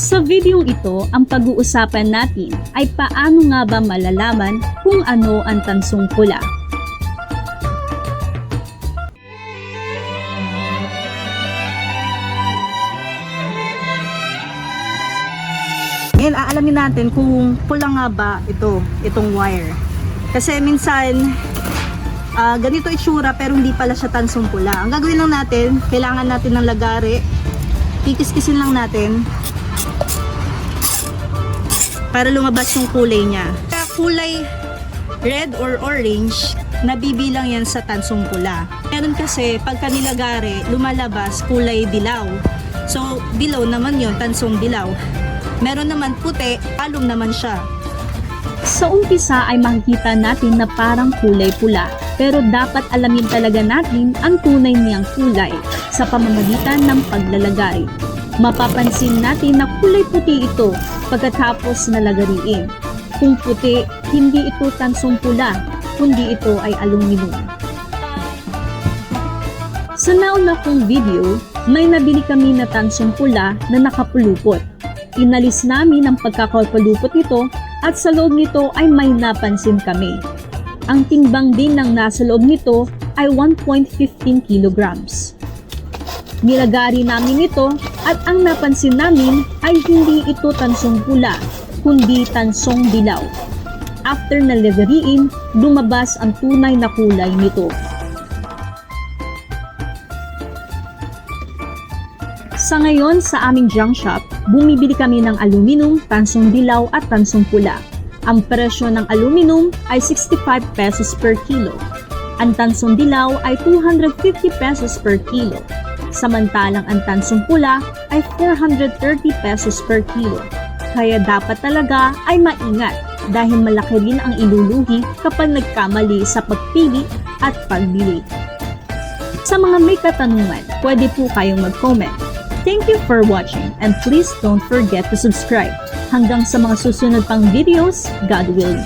Sa videong ito, ang pag-uusapan natin ay paano nga ba malalaman kung ano ang tansong pula. Ngayon, aalamin natin kung pula nga ba ito, itong wire. Kasi minsan, ah, ganito itsura pero hindi pala siya tansong pula. Ang gagawin lang natin, kailangan natin ng lagari. Kikis-kisin lang natin para lumabas yung kulay niya. Kulay red or orange, nabibilang yan sa tansong pula. Meron kasi pagka nilagari, lumalabas kulay dilaw. So, dilaw naman yon tansong dilaw. Meron naman puti, palong naman siya. Sa umpisa ay makikita natin na parang kulay pula, pero dapat alamin talaga natin ang tunay niyang kulay sa pamamagitan ng paglalagari. Mapapansin natin na kulay puti ito pagkatapos na lagariin. Kung puti, hindi ito tansong pula, kundi ito ay aluminum. Sa nauna kong video, may nabili kami na tansong pula na nakapulupot. Inalis namin ang pagkakapulupot nito at sa loob nito ay may napansin kami. Ang timbang din ng nasa loob nito ay 1.15 kilograms. Nilagari namin ito at ang napansin namin ay hindi ito tansong pula, kundi tansong dilaw. After nalagariin, lumabas ang tunay na kulay nito. Sa ngayon, sa aming junk shop, bumibili kami ng aluminum, tansong dilaw at tansong pula. Ang presyo ng aluminum ay 65 pesos per kilo. Ang tansong dilaw ay 250 pesos per kilo. Samantalang ang tansong pula ay 430 pesos per kilo. Kaya dapat talaga ay maingat dahil malaki rin ang iluluhi kapag nagkamali sa pagpili at pagbili. Sa mga may katanungan, pwede po kayong mag-comment. Thank you for watching and please don't forget to subscribe. Hanggang sa mga susunod pang videos, God willing.